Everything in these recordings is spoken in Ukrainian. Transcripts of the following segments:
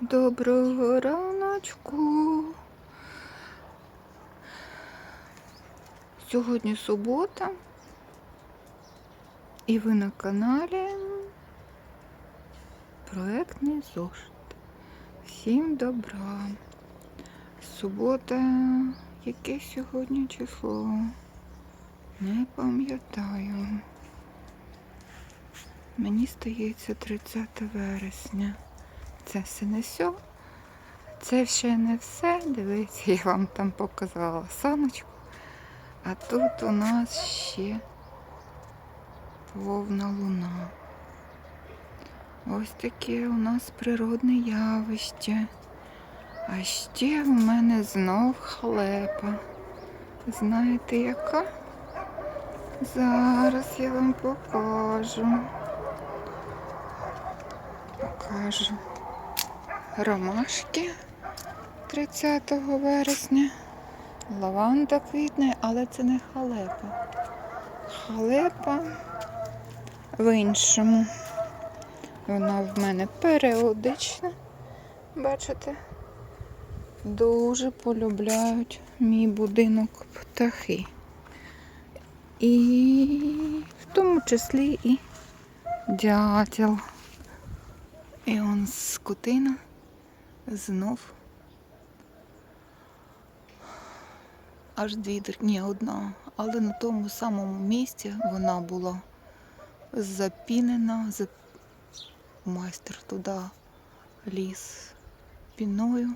Доброго раночку. Сьогодні субота. І ви на каналі Проектний зошит. Всім добра. Субота, яке сьогодні число? Не пам'ятаю. Мені стається 30 вересня. Це все не все. Це ще не все. Дивіться, я вам там показала саночку. А тут у нас ще повна луна. Ось таке у нас природне явище. А ще у мене знов халепа. Знаєте яка? Зараз я вам покажу. Покажу ромашки 30 вересня. Лаванда квітне, але це не халепа. Халепа в іншому. Вона в мене періодична. Бачите? Дуже полюбляють мій будинок птахи. І в тому числі і дятел. І он скотина знов. Аж дві, ні, одна. Але на тому самому місці вона була запінена, зап... майстер туди ліз піною.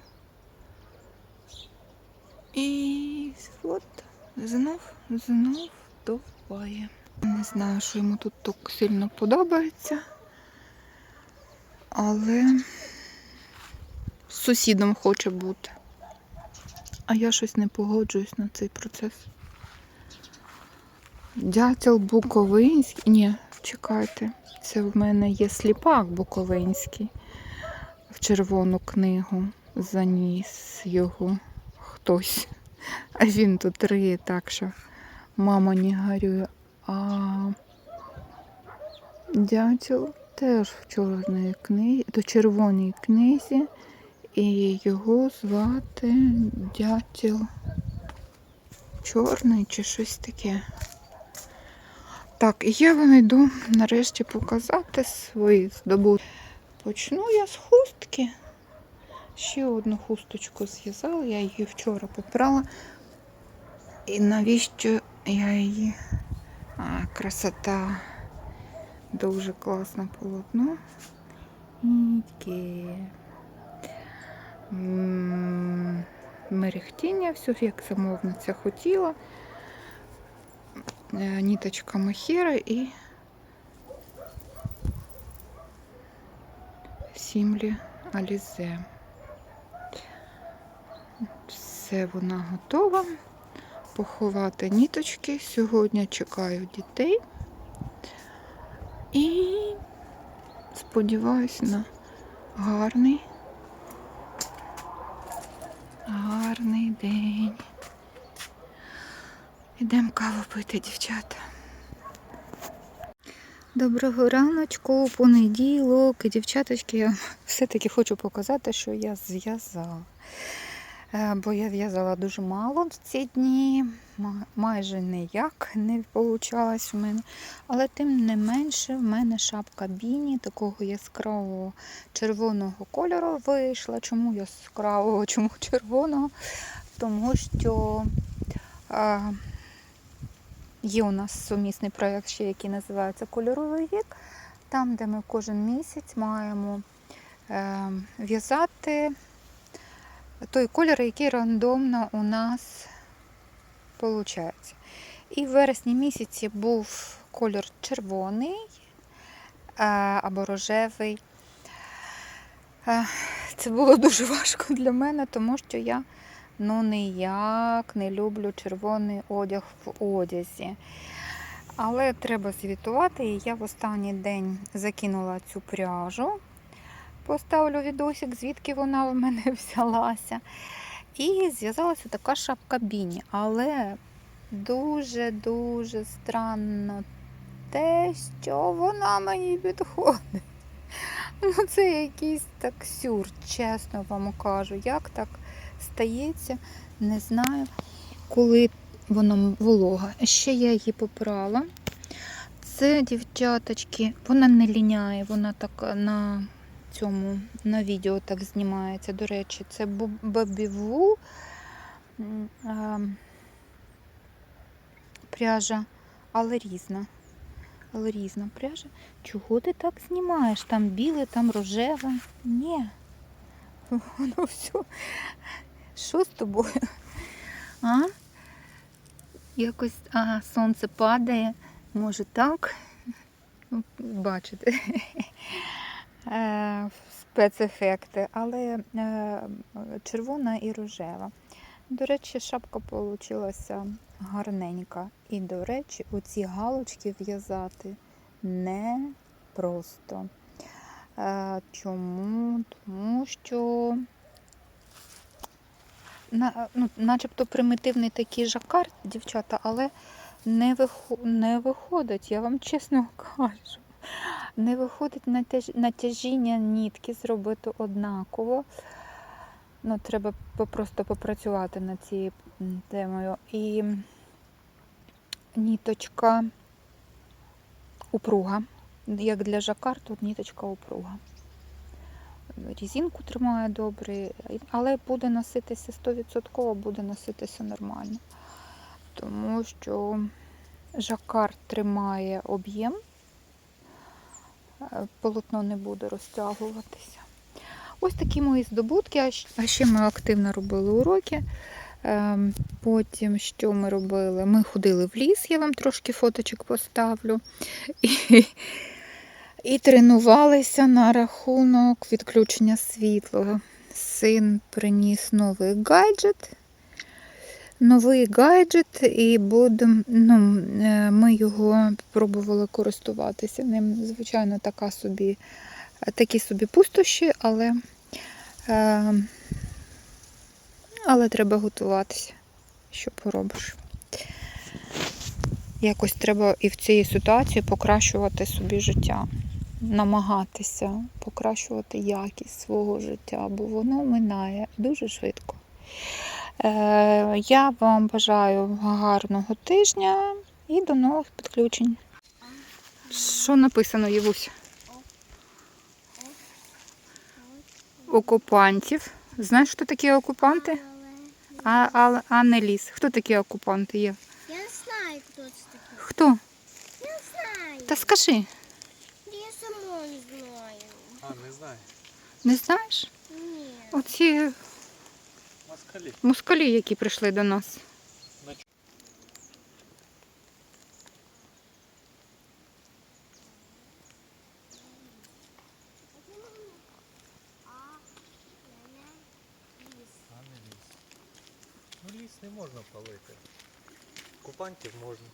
І от знов, знов довбає. Не знаю, що йому тут так сильно подобається. Але сусідом хоче бути. А я щось не погоджуюсь на цей процес. Дятел Буковинський. Ні, чекайте. Це в мене є сліпак Буковинський. В червону книгу заніс його хтось. А він тут риє так, що мама не горює. А дятел теж в чорній книзі, до червоній книзі, і його звати дятел чорний чи щось таке. Так, і я вам йду нарешті показати свої здобутки. Почну я з хустки. Ще одну хусточку зв'язала, я її вчора попрала. І навіщо я її? А, красота. Дуже класне полотно. І таке мерехтіння, все як замовниця хотіла. Е, Ніточка махера і сімлі Алізе. Все вона готова. Поховати ніточки. Сьогодні чекаю дітей. І сподіваюся на гарний, гарний день. Ідемо каву пити, дівчата. Доброго раночку, понеділок. І, дівчаточки, я все-таки хочу показати, що я зв'язала. Е, Бо я в'язала дуже мало в ці дні, майже ніяк не вийшло в мене. Але тим не менше в мене шапка біні такого яскравого червоного кольору вийшла. Чому яскравого, чому червоного? Тому що а, є у нас сумісний проєкт, який називається Кольоровий вік, там, де ми кожен місяць маємо е, в'язати той колір, який рандомно у нас виходить. І в вересні місяці був колір червоний е, або рожевий. Е, Це було дуже важко для мене, тому що я ну ніяк не люблю червоний одяг в одязі. Але треба звітувати, і я в останній день закинула цю пряжу. Поставлю відосик, звідки вона в мене взялася. І зв'язалася така шапка біні. Але дуже-дуже странно те, що вона мені підходить. Ну, це якийсь так сюр, чесно вам кажу. Як так стається, не знаю, коли вона волога. Ще я її попрала. Це дівчаточки, вона не ліняє, вона так на цьому на відео так знімається. До речі, це бабіву пряжа, але різна. Але різна пряжа. Чого ти так знімаєш? Там біле, там рожеве. Ні. Воно все. Що з тобою? А? Якось а, сонце падає. Може так? Ну, Бачите. Е, Спецефекти, але е, червона і рожева. До речі, шапка вийшла гарненька. І, до речі, оці галочки в'язати не просто. Е, Чому? Тому що на, ну, начебто примітивний такий жакард, дівчата, але не, вихо, не виходить, я вам чесно кажу. Не виходить натяжіння нітки зробити однаково. Ну, треба просто попрацювати над цією темою. І ніточка упруга. Як для жакар, тут ніточка упруга. Різинку тримає добре, але буде носитися 100%, буде носитися нормально. Тому що жакар тримає об'єм, е, полотно не буде розтягуватися. Ось такі мої здобутки. А ще ми активно робили уроки. Ем, Потім, що ми робили? Ми ходили в ліс, я вам трошки фоточок поставлю. І тренувалися на рахунок відключення світла. Син приніс новий гаджет. Новий гаджет, і будем, ну, е, ми його пробували користуватися ним. Звичайно, така собі, такі собі пустощі, але, е, але треба готуватися. Що поробиш? Якось треба і в цій ситуації покращувати собі життя, намагатися покращувати якість свого життя, бо воно минає дуже швидко. Е, Я вам бажаю гарного тижня і до нових підключень. Що написано, Євусь? Окупантів. Знаєш, хто такі окупанти? А, а, а не ліс. Хто такі окупанти є? Я знаю, кто это такой. Хто? Я знаю. Та скажи, Я сама не знаю. А, не знаю. не знаєш? Нет. Оці Москалі. москалі, які прийшли до нас. А не ліс. Ну ліс не можна палити. Окупантів можна.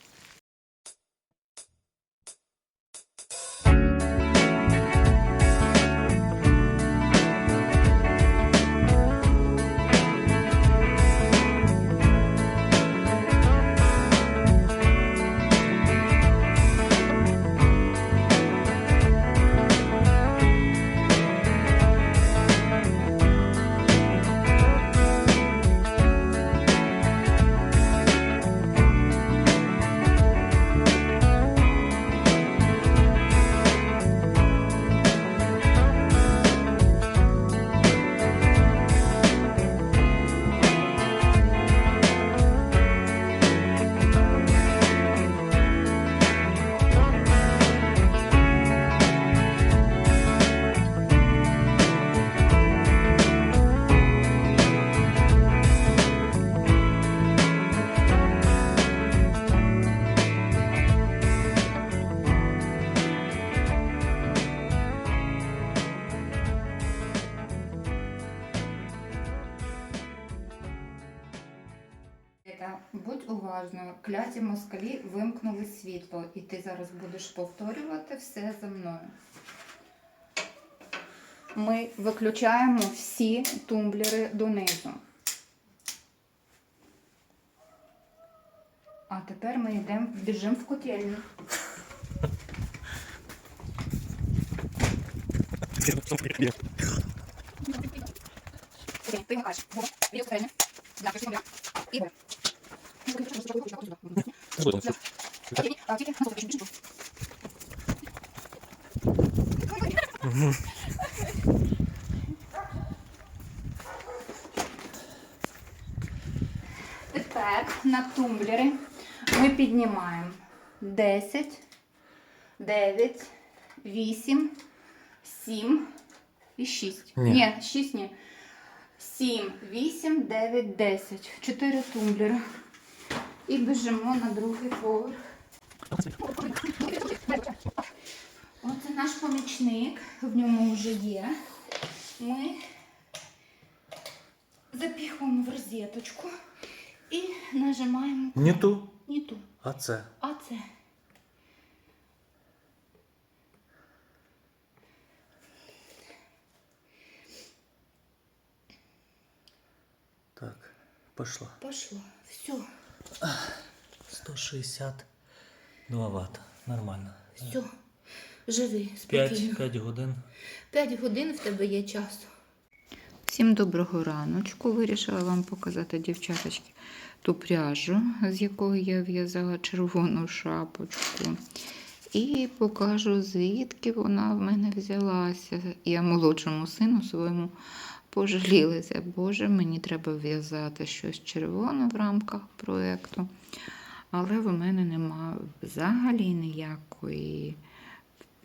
Уважною, кляті москалі вимкнули світло, і ти зараз будеш повторювати все за мною. Ми виключаємо всі тумблери донизу. А тепер ми йдемо, біжимо в котельню. Ти Тепер на тумблері ми піднімаємо 10, 9, 8, 7 і 6. Ні. Ні, 6 ні. 7, 8, 9, 10. 4 тумблери. І біжимо на другий поверх. Оце наш помічник, в ньому вже є. Ми запіхуємо в розеточку і нажимаємо Не ту, не ту, а це. а це. Так, пошла. Пошло. Все. 162 ватт. Нормально. Все. Живи, 5, 5 годин. 5 годин в тебе є часу. Всім доброго раночку. Вирішила вам показати, дівчаточки, ту пряжу, з якої я в'язала червону шапочку. І покажу, звідки вона в мене взялася. Я молодшому сину своєму пожалілася. Боже, мені треба в'язати щось червоне в рамках проєкту. Але в мене нема взагалі ніякої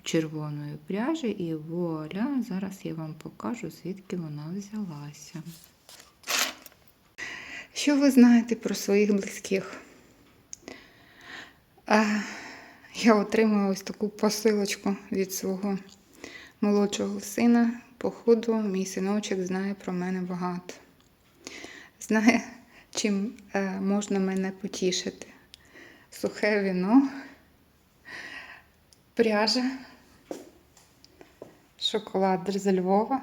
червоної пряжі, і вуаля, зараз я вам покажу, звідки вона взялася. Що ви знаєте про своїх близьких? Я отримала ось таку посилочку від свого молодшого сина. Походу, мій синочок знає про мене багато. Знає, чим е, можна мене потішити. Сухе віно, пряжа, шоколад з Львова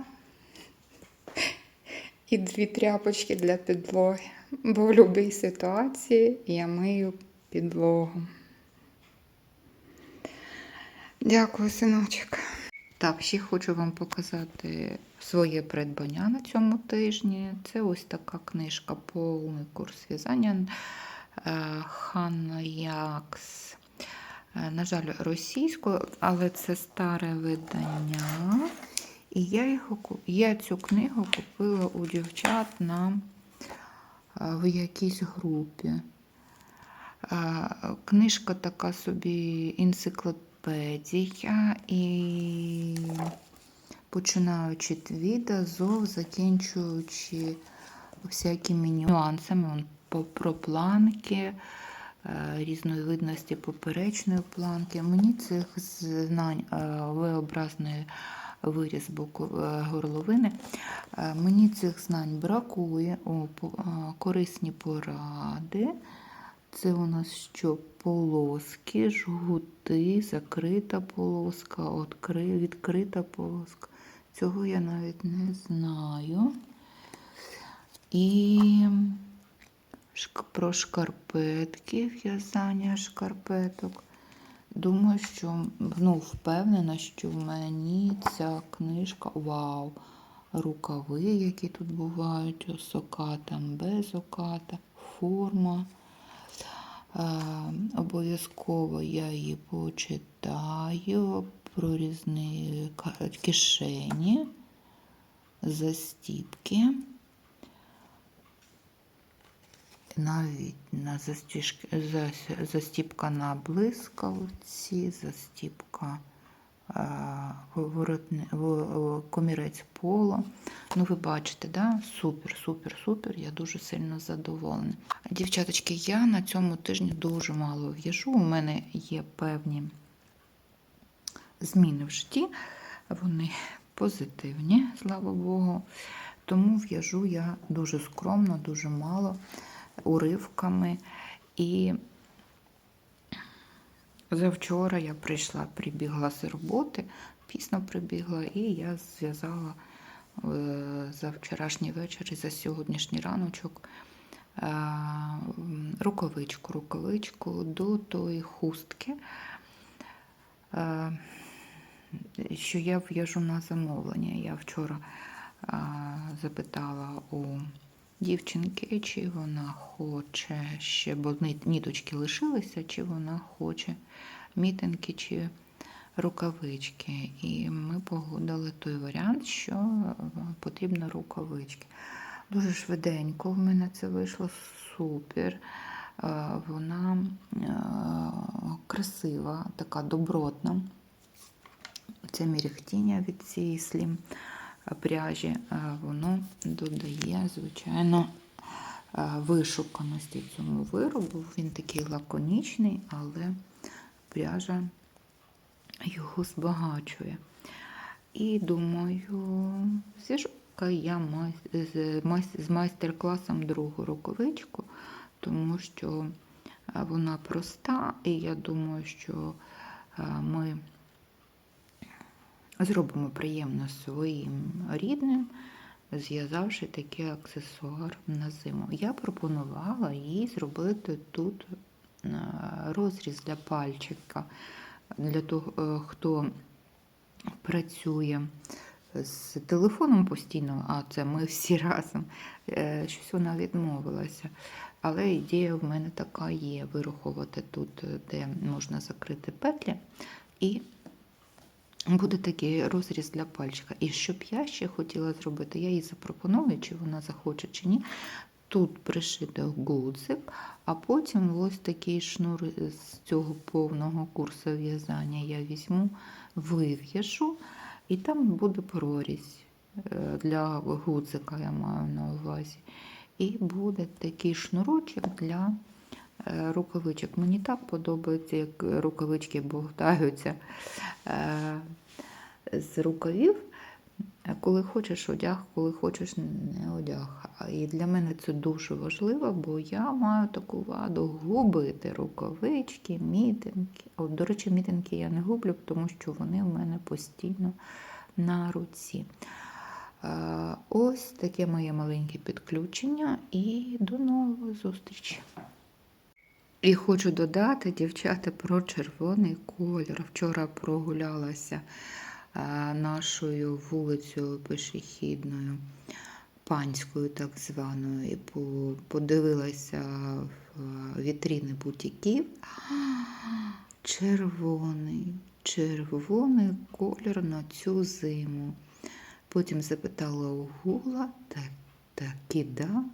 і дві тряпочки для підлоги. Бо в будь-якій ситуації я мию підлогу. Дякую, синочок. Так, ще хочу вам показати своє придбання на цьому тижні. Це ось така книжка повний курс в'язання е, Ханна Якс. Е, На жаль, російською, але це старе видання. І я, його, я цю книгу купила у дівчат на, е, в якійсь групі. Книжка така собі енциклопедія і починаючи від азов, закінчуючи всякими нюансами про планки, е, різної видності поперечної планки. Мені цих знань е, V-образної виріз боку е, горловини. Мені цих знань бракує. Корисні поради. Це у нас що? Полоски, жгути, закрита полоска, відкрита полоска. Цього я навіть не знаю. І про шкарпетки, в'язання шкарпеток. Думаю, що ну, впевнена, що в мені ця книжка. Вау! Рукави, які тут бувають, з без оката, форма. Е, обов'язково я її почитаю про різні кишені, застіпки. Навіть на застіжки, за, застіпка на блискавці, застіпка комірець поло. Ну, ви бачите, да? супер, супер, супер. Я дуже сильно задоволена. Дівчаточки, я на цьому тижні дуже мало в'яжу. У мене є певні зміни в житті. Вони позитивні, слава Богу. Тому в'яжу я дуже скромно, дуже мало, уривками. І завчора я прийшла, прибігла з роботи, пізно прибігла, і я зв'язала е, за вчорашній вечір і за сьогоднішній раночок е, рукавичку, рукавичку до тої хустки. Е, що я в'яжу на замовлення. Я вчора запитала у дівчинки, чи вона хоче ще, бо ніточки лишилися, чи вона хоче мітинки чи рукавички. І ми погодили той варіант, що потрібно рукавички. Дуже швиденько в мене це вийшло супер. Е, Вона е, красива, така добротна. Це мірехтіння від цієї слім пряжі, е, воно додає, звичайно, е, вишуканості цьому виробу. Він такий лаконічний, але пряжа його збагачує. І думаю, зв'яжу-ка я з майстер-класом другу рукавичку, тому що е, вона проста, і я думаю, що ми зробимо приємно своїм рідним, зв'язавши такий аксесуар на зиму. Я пропонувала їй зробити тут е, розріз для пальчика, для того, е, хто працює з телефоном постійно, а це ми всі разом. е, Щось вона відмовилася. Але ідея в мене така є: вирахувати тут, де можна закрити петлі, і буде такий розріз для пальчика. І що б я ще хотіла зробити, я їй запропоную, чи вона захоче, чи ні. Тут пришити гудзик, а потім ось такий шнур з цього повного курсу в'язання я візьму, вив'яжу, і там буде прорізь е, для гудзика, я маю на увазі. І буде такий шнурочок для рукавичок. Мені так подобається, як рукавички бовтаються е, з рукавів. Коли хочеш одяг, коли хочеш не одяг. І для мене це дуже важливо, бо я маю таку ваду губити рукавички, мітинки. От, до речі, мітинки я не гублю, тому що вони в мене постійно на руці. Е, Ось таке моє маленьке підключення і до нової зустрічі. І хочу додати, дівчата, про червоний колір. Вчора прогулялася нашою вулицею пішохідною, панською так званою, і подивилася в вітрини бутіків. Червоний, червоний колір на цю зиму. Потім запитала у Гула, так, таки да.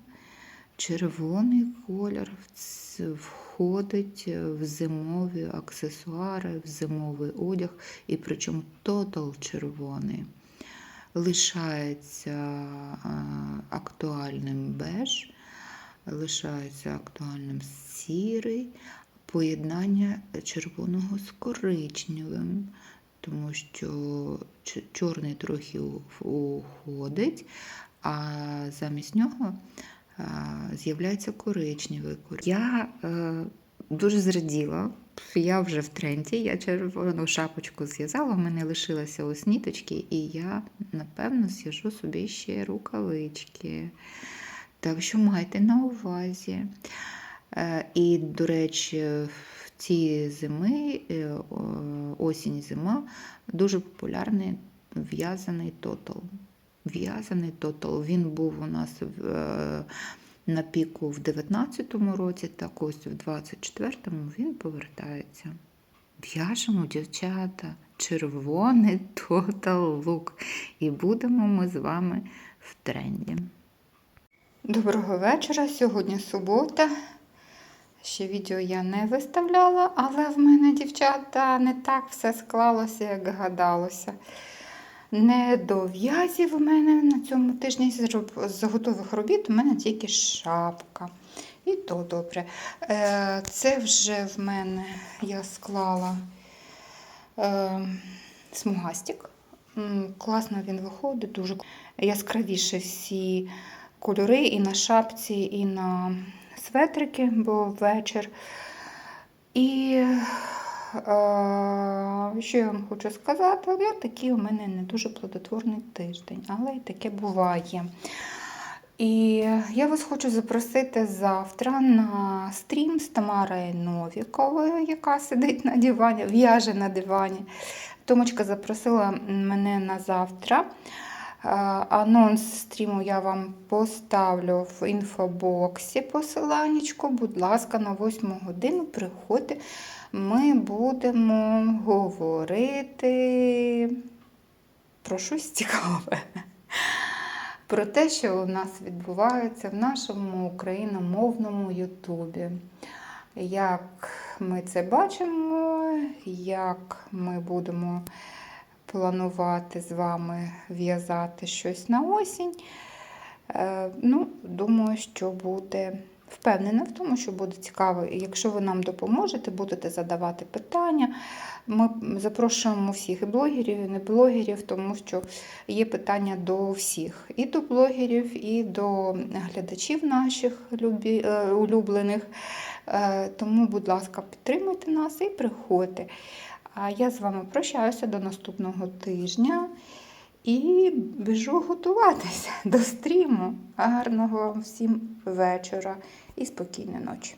Червоний колір входить в зимові аксесуари, в зимовий одяг, і причому тотал червоний. Лишається актуальним беж, лишається актуальним сірий, поєднання червоного з коричневим, тому що чорний трохи уходить, а замість нього з'являється коричневий колір. Я е, дуже зраділа. Я вже в тренді, я червону шапочку зв'язала, в мене лишилися ось ніточки, і я, напевно, зв'яжу собі ще рукавички. Так що майте на увазі. Е, І, до речі, в ці зими, е, осінь-зима, дуже популярний в'язаний тотал. В'язаний тотал. Він був у нас в, е, на піку в 19-му році, так ось в 24-му він повертається. В'яжемо, дівчата, червоний тотал лук. І будемо ми з вами в тренді. Доброго вечора. Сьогодні субота. Ще відео я не виставляла, але в мене, дівчата, не так все склалося, як гадалося. Не до в'язів у мене на цьому тижні з готових робіт у мене тільки шапка. І то добре. Е, Це вже в мене я склала е, смугастик. Класно він виходить, дуже яскравіше всі кольори і на шапці, і на светрики, бо вечір. І що я вам хочу сказати? Ну, такий у мене не дуже плодотворний тиждень, але і таке буває. І я вас хочу запросити завтра на стрім з Тамарою Новіковою, яка сидить на дивані, в'яже на дивані. Томочка запросила мене на завтра. Анонс стріму я вам поставлю в інфобоксі посиланнячко. Будь ласка, на 8 годину приходьте. Ми будемо говорити про щось цікаве. Про те, що у нас відбувається в нашому україномовному Ютубі. Як ми це бачимо, як ми будемо планувати з вами в'язати щось на осінь. Е, Ну, думаю, що буде впевнена в тому, що буде цікаво. Якщо ви нам допоможете, будете задавати питання. Ми запрошуємо всіх і блогерів, і не блогерів, тому що є питання до всіх: і до блогерів, і до глядачів наших е, улюблених. Е, Тому, будь ласка, підтримуйте нас і приходьте. А я з вами прощаюся до наступного тижня і біжу готуватися до стріму. Гарного всім вечора і спокійної ночі.